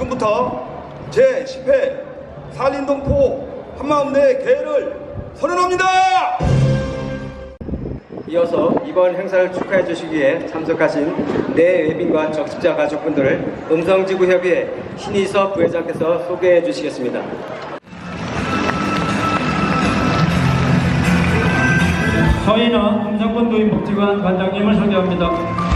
지금부터 제10회 산림동포 한마음 내 개를 선언합니다. 이어서 이번 행사를 축하해 주시기 위해 참석하신 내 외빈과 적십자 가족분들을 음성지구협의회 신희섭 부회장께서 소개해 주시겠습니다. 저희는 음성군 노인복지관 관장님을 소개합니다.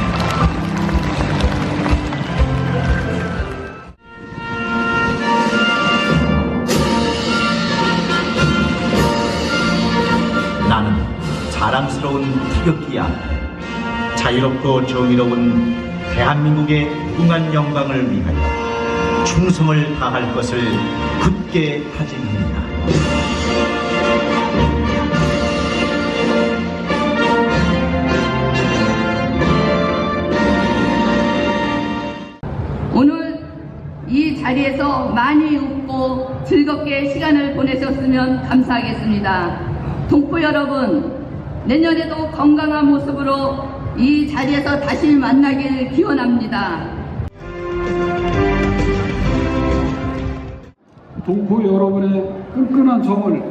자랑스러운 태극기야. 자유롭고 정의로운 대한민국의 무궁한 영광을 위하여 충성을 다할 것을 굳게 다짐합니다. 오늘 이 자리에서 많이 웃고 즐겁게 시간을 보내셨으면 감사하겠습니다. 동포 여러분, 내년에도 건강한 모습으로 이 자리에서 다시 만나길 기원합니다. 동포 여러분의 끈끈한 정을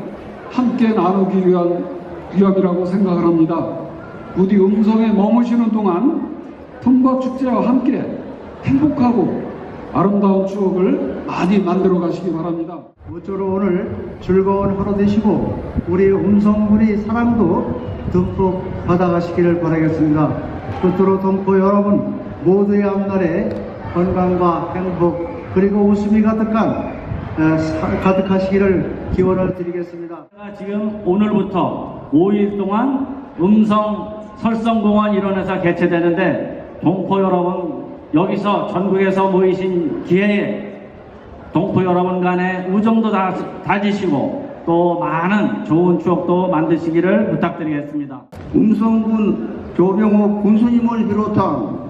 함께 나누기 위한 위협이라고 생각을 합니다. 부디 음성에 머무시는 동안 품바 축제와 함께 행복하고 아름다운 추억을 많이 만들어 가시기 바랍니다. 모쪼록 오늘 즐거운 하루 되시고 우리 음성군의 사랑도 듬뿍 받아가시기를 바라겠습니다. 끝으로 동포 여러분 모두의 앞날에 건강과 행복 그리고 웃음이 가득한 가득하시기를 기원을 드리겠습니다. 지금 오늘부터 5일 동안 음성 설성공원 일원에서 개최되는데 동포 여러분 여기서 전국에서 모이신 기회에 동포 여러분 간에 우정도 다, 다지시고 또 많은 좋은 추억도 만드시기를 부탁드리겠습니다. 음성군 조병호 군수님을 비롯한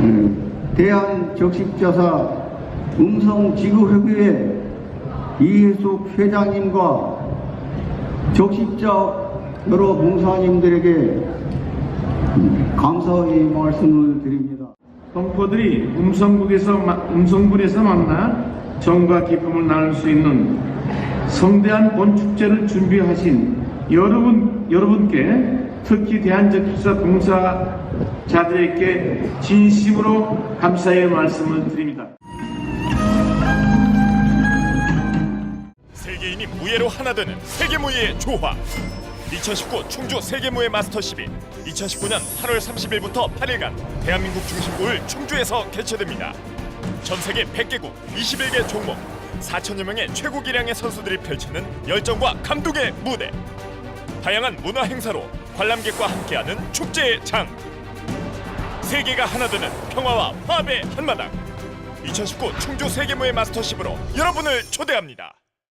음, 대한적십자사 음성지구협의회 이해숙 회장님과 적십자 여러 봉사님들에게 음, 감사의 말씀을 드립니다. 동포들이 음성국에서 마- 음성군에서 만나 정과 기쁨을 나눌 수 있는 성대한 본축제를 준비하신 여러분 여러분께 특히 대한적십사 봉사자들에게 진심으로 감사의 말씀을 드립니다. 세계인이 무예로 하나 되는 세계무예 조화 2019 충주 세계무예 마스터십이 2019년 8월 30일부터 8일간 대한민국 중심부를 충주에서 개최됩니다. 전 세계 100개국 21개 종목 4천여 명의 최고 기량의 선수들이 펼치는 열정과 감동의 무대. 다양한 문화 행사로 관람객과 함께하는 축제의 장. 세계가 하나 되는 평화와 화합의 한마당. 2019 충주 세계무예 마스터십으로 여러분을 초대합니다